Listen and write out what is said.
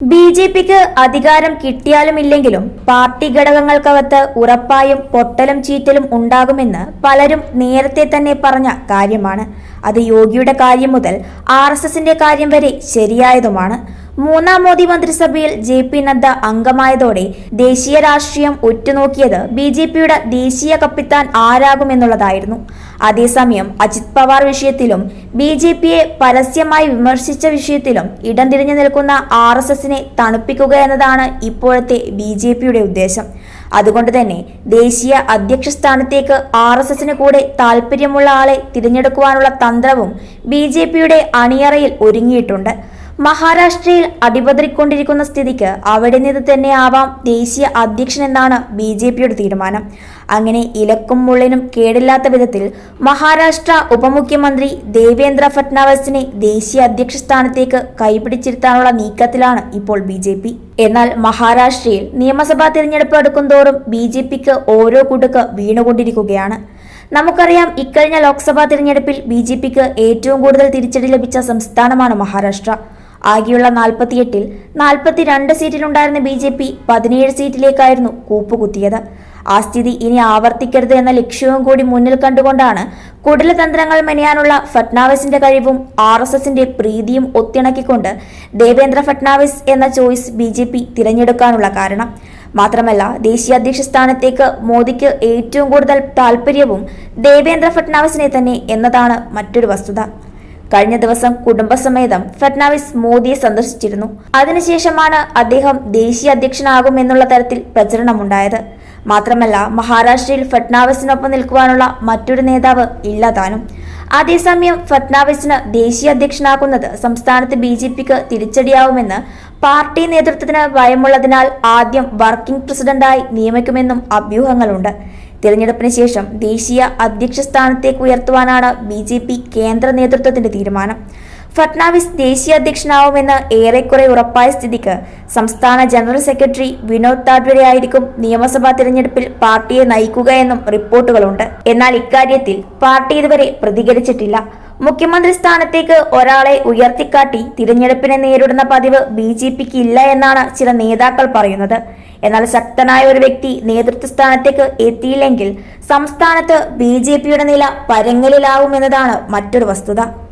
B J പിക്ക് അധികാരം കിട്ടിയാലും ഇല്ലെങ്കിലും പാർട്ടി ഘടകങ്ങൾക്കകത്ത് ഉറപ്പായും പൊട്ടലും ചീറ്റലും ഉണ്ടാകുമെന്ന് പലരും നേരത്തെ തന്നെ പറഞ്ഞ കാര്യമാണ്. അത് യോഗിയുടെ കാര്യം മുതൽ ആർ എസ് എസിന്റെ കാര്യം വരെ ശരിയായതുമാണ്. മൂന്നാം മോദി മന്ത്രിസഭയിൽ ജെ പി നദ്ദ അംഗമായതോടെ ദേശീയ രാഷ്ട്രീയം ഉറ്റുനോക്കിയത് ബി ജെ പിയുടെ ദേശീയ കപ്പിത്താൻ ആരാകുമെന്നുള്ളതായിരുന്നു. അതേസമയം അജിത് പവാർ വിഷയത്തിലും ബി ജെ പിയെ പരസ്യമായി വിമർശിച്ച വിഷയത്തിലും ഇടം തിരിഞ്ഞു നിൽക്കുന്ന ആർ എസ് എസിനെ തണുപ്പിക്കുക എന്നതാണ് ഇപ്പോഴത്തെ ബി ജെ പിയുടെ ഉദ്ദേശം. അതുകൊണ്ട് തന്നെ ദേശീയ അധ്യക്ഷ സ്ഥാനത്തേക്ക് ആർ എസ് എസിന് കൂടെ താല്പര്യമുള്ള ആളെ തിരഞ്ഞെടുക്കുവാനുള്ള തന്ത്രവും ബി ജെ പിയുടെ അണിയറയിൽ ഒരുങ്ങിയിട്ടുണ്ട്. മഹാരാഷ്ട്രയിൽ അടിപതറിക്കൊണ്ടിരിക്കുന്ന സ്ഥിതിക്ക് അവിടെ നിന്ന് തന്നെ ആവാം ദേശീയ അധ്യക്ഷൻ എന്നാണ് ബി ജെ പിയുടെ തീരുമാനം. അങ്ങനെ ഇലക്കും മുള്ളിനും കേടില്ലാത്ത വിധത്തിൽ മഹാരാഷ്ട്ര ഉപമുഖ്യമന്ത്രി ദേവേന്ദ്ര ഫട്നാവിസിനെ ദേശീയ അധ്യക്ഷ സ്ഥാനത്തേക്ക് കൈപിടിച്ചിരുത്താനുള്ള നീക്കത്തിലാണ് ഇപ്പോൾ ബി ജെ പി. എന്നാൽ മഹാരാഷ്ട്രയിൽ നിയമസഭാ തിരഞ്ഞെടുപ്പ് അടുക്കുംതോറും ബി ജെ പിക്ക് ഓരോ കുടുക്ക് വീണുകൊണ്ടിരിക്കുകയാണ്. നമുക്കറിയാം ഇക്കഴിഞ്ഞ ലോക്സഭാ തിരഞ്ഞെടുപ്പിൽ ബി ജെ പിക്ക് ഏറ്റവും കൂടുതൽ തിരിച്ചടി ലഭിച്ച സംസ്ഥാനമാണ് മഹാരാഷ്ട്ര. ആകെയുള്ള നാൽപ്പത്തിയെട്ടിൽ നാൽപ്പത്തിരണ്ട് സീറ്റിലുണ്ടായിരുന്ന ബി ജെ പി പതിനേഴ് സീറ്റിലേക്കായിരുന്നു കൂപ്പുകുത്തിയത്. ആ സ്ഥിതി ഇനി ആവർത്തിക്കരുത് എന്ന ലക്ഷ്യവും കൂടി മുന്നിൽ കണ്ടുകൊണ്ടാണ് കുടിലതന്ത്രങ്ങൾ മെനയാനുള്ള ഫട്നാവിസിന്റെ കഴിവും ആർ എസ് എസിന്റെ പ്രീതിയും ഒത്തിണക്കിക്കൊണ്ട് ദേവേന്ദ്ര ഫട്നാവിസ് എന്ന ചോയ്സ് ബി ജെ പി തിരഞ്ഞെടുക്കാനുള്ള കാരണം. മാത്രമല്ല ദേശീയ അധ്യക്ഷ സ്ഥാനത്തേക്ക് മോദിക്ക് ഏറ്റവും കൂടുതൽ താല്പര്യവും ദേവേന്ദ്ര ഫട്നാവിസിനെ തന്നെ എന്നതാണ് മറ്റൊരു വസ്തുത. കഴിഞ്ഞ ദിവസം കുടുംബസമേതം ഫട്നാവിസ് മോദിയെ സന്ദർശിച്ചിരുന്നു. അതിനുശേഷമാണ് അദ്ദേഹം ദേശീയ അധ്യക്ഷനാകുമെന്നുള്ള തരത്തിൽ പ്രചരണമുണ്ടായത്. മാത്രമല്ല മഹാരാഷ്ട്രയിൽ ഫട്നാവിസിനൊപ്പം നിൽക്കുവാനുള്ള മറ്റൊരു നേതാവ് ഇല്ലതാനും. അതേസമയം ഫട്നാവിസിന് ദേശീയ അധ്യക്ഷനാക്കുന്നത് സംസ്ഥാനത്ത് ബി ജെ പിക്ക് തിരിച്ചടിയാവുമെന്ന് പാർട്ടി നേതൃത്വത്തിന് ഭയമുള്ളതിനാൽ ആദ്യം വർക്കിംഗ് പ്രസിഡന്റായി നിയമിക്കുമെന്നും അഭ്യൂഹങ്ങളുണ്ട്. തിരഞ്ഞെടുപ്പിന് ശേഷം ദേശീയ അധ്യക്ഷ സ്ഥാനത്തേക്ക് ഉയർത്തുവാനാണ് ബി ജെ പി കേന്ദ്ര നേതൃത്വത്തിന്റെ തീരുമാനം. ഫട്നാവിസ് ദേശീയ അധ്യക്ഷനാവുമെന്ന് ഏറെക്കുറെ ഉറപ്പായ സ്ഥിതിക്ക് സംസ്ഥാന ജനറൽ സെക്രട്ടറി വിനോദ് താഡ്വരെ ആയിരിക്കും നിയമസഭാ തിരഞ്ഞെടുപ്പിൽ പാർട്ടിയെ നയിക്കുക എന്നും റിപ്പോർട്ടുകളുണ്ട്. എന്നാൽ ഇക്കാര്യത്തിൽ പാർട്ടി ഇതുവരെ പ്രതികരിച്ചിട്ടില്ല. മുഖ്യമന്ത്രി സ്ഥാനത്തേക്ക് ഒരാളെ ഉയർത്തിക്കാട്ടി തിരഞ്ഞെടുപ്പിനെ നേരിടുന്ന പതിവ് ബി ജെ പിക്ക് ഇല്ല എന്നാണ് ചില നേതാക്കൾ പറയുന്നത്. എന്നാൽ ശക്തനായ ഒരു വ്യക്തി നേതൃത്വ സ്ഥാനത്തേക്ക് എത്തിയില്ലെങ്കിൽ സംസ്ഥാനത്ത് ബി ജെ പിയുടെ നില പരങ്ങലിലാവുമെന്നതാണ് മറ്റൊരു വസ്തുത.